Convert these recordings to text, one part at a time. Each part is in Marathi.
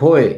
होय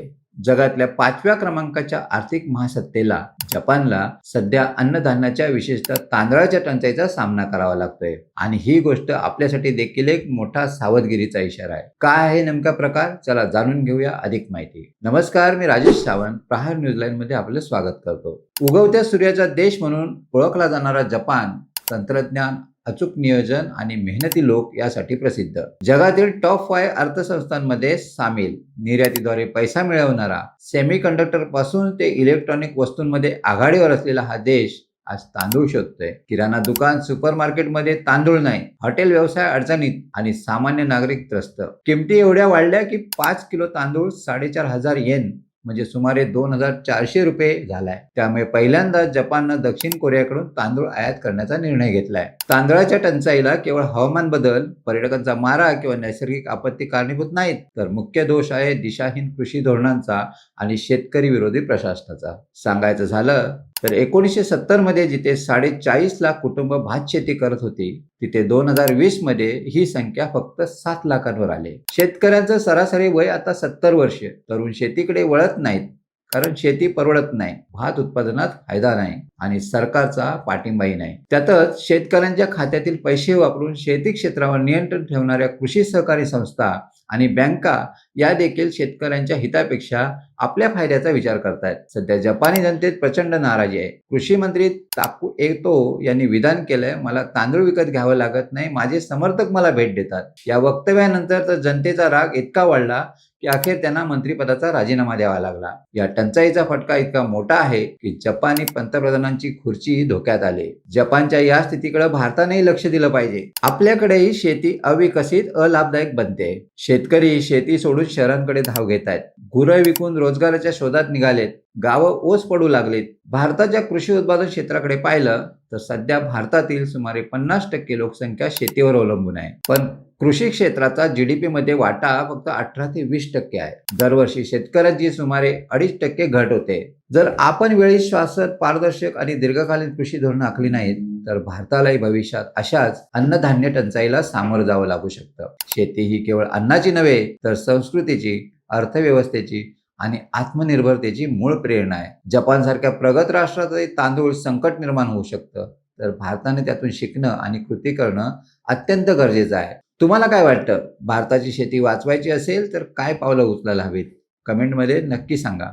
जगातल्या पाचव्या क्रमांकाच्या आर्थिक महासत्तेला जपानला सध्या अन्नधान्याच्या विशेषतः तांदळाच्या टंचाईचा सामना करावा लागतोय. आणि ही गोष्ट आपल्यासाठी देखील एक मोठा सावधगिरीचा इशारा आहे. काय आहे नेमका प्रकार? चला जाणून घेऊया अधिक माहिती. नमस्कार मी राजेश सावंत प्रहार न्यूजलाईन मध्ये आपलं स्वागत करतो. उगवत्या सूर्याचा देश म्हणून ओळखला जाणारा जपान तंत्रज्ञान अचूक नियोजन आणि मेहनती लोक यासाठी प्रसिद्ध. जगातील टॉप फाय अर्थसंस्थांमध्ये सामील. निर्यातीद्वारे पैसा मिळवणारा सेमी कंडक्टरपासून ते इलेक्ट्रॉनिक वस्तूंमध्ये आघाडीवर असलेला हा देश आज तांदूळ शोधतोय. किराणा दुकान सुपर मार्केटमध्ये तांदूळ नाही हॉटेल व्यवसाय अडचणीत आणि सामान्य नागरिक त्रस्त. किमती एवढ्या वाढल्या की पाच किलो तांदूळ साडेचार हजार येन म्हणजे सुमारे दोन हजार चारशे रुपये झालाय. त्यामुळे पहिल्यांदा जपाननं दक्षिण कोरियाकडून तांदूळ आयात करण्याचा निर्णय घेतलाय. तांदळाच्या टंचाईला केवळ हवामान बदल पर्यटकांचा मारा किंवा नैसर्गिक आपत्ती कारणीभूत नाहीत तर मुख्य दोष आहे दिशाहीन कृषी धोरणांचा आणि शेतकरी विरोधी प्रशासनाचा. सांगायचं झालं तर एकोणीसशे सत्तरमध्ये जिथे साडेचाळीस लाख कुटुंब भात शेती करत होती तिथे दोन हजार वीसमध्ये ही संख्या फक्त सात लाखांवर आली. शेतकऱ्यांचं सरासरी वय आता सत्तर वर्ष. तरुण शेतीकडे वळत नाहीत. कारण शेती परवडत नाही भात उत्पादनात फायदा नाही आणि सरकारचा पाठिंबाही नाही. त्यातच शेतकऱ्यांच्या खात्यातील पैसे वापरून शेती क्षेत्रावर नियंत्रण ठेवणाऱ्या कृषी सहकारी संस्था आणि बँका या देखील शेतकऱ्यांच्या हितापेक्षा आपल्या फायद्याचा विचार करतायत. सध्या जपानी जनतेत प्रचंड नाराजी आहे. कृषी मंत्री ताकू एतो यांनी विधान केलंय मला तांदूळ विकत घ्यावं लागत नाही माझे समर्थक मला भेट देतात. या वक्तव्यानंतर तर जनतेचा राग इतका वाढला की अखेर त्यांना मंत्रिपदाचा राजीनामा द्यावा लागला. या टंचाईचा फटका इतका मोठा आहे की जपानी पंतप्रधानांची खुर्चीही धोक्यात आली. जपानच्या या स्थितीकडे भारतानेही लक्ष दिलं पाहिजे. आपल्याकडेही शेती अविकसित अलाभदायक बनते. शेतकरी शेती सोडून शहरांकडे धाव घेत आहेत गुरं विकून रोजगाराच्या शोधात निघालेत. गावं ओस पडू लागलीत. भारताच्या कृषी उत्पादन क्षेत्राकडे पाहिलं तर सध्या भारतातील सुमारे पन्नास टक्के लोकसंख्या शेतीवर अवलंबून आहे. पण कृषी क्षेत्राचा जी डी मध्ये वाटा फक्त अठरा ते वीस टक्के आहे. दरवर्षी शेतकऱ्यांची सुमारे अडीच टक्के घट होते. जर आपण वेळी श्वासत पारदर्शक आणि दीर्घकालीन कृषी धोरणं आखली नाहीत तर भारतालाही भविष्यात अशाच अन्नधान्य टंचाईला सामोरं जावं लागू शकतं. शेती ही केवळ अन्नाची नव्हे तर संस्कृतीची अर्थव्यवस्थेची आणि आत्मनिर्भरतेची मूळ प्रेरणा आहे. जपानसारख्या प्रगत राष्ट्रातही तांदूळ संकट निर्माण होऊ शकतं तर भारताने त्यातून शिकणं आणि कृती करणं अत्यंत गरजेचं आहे. तुम्हाला काय वाटतं? भारताची शेती वाचवायची असेल तर काय पावलं उचलायला हवीत? कमेंटमध्ये नक्की सांगा.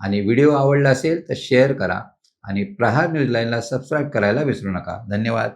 आणि व्हिडिओ आवडला असेल तर शेअर करा. आणि प्रहार न्यूज लाईनला सबस्क्राईब करायला विसरू नका. धन्यवाद.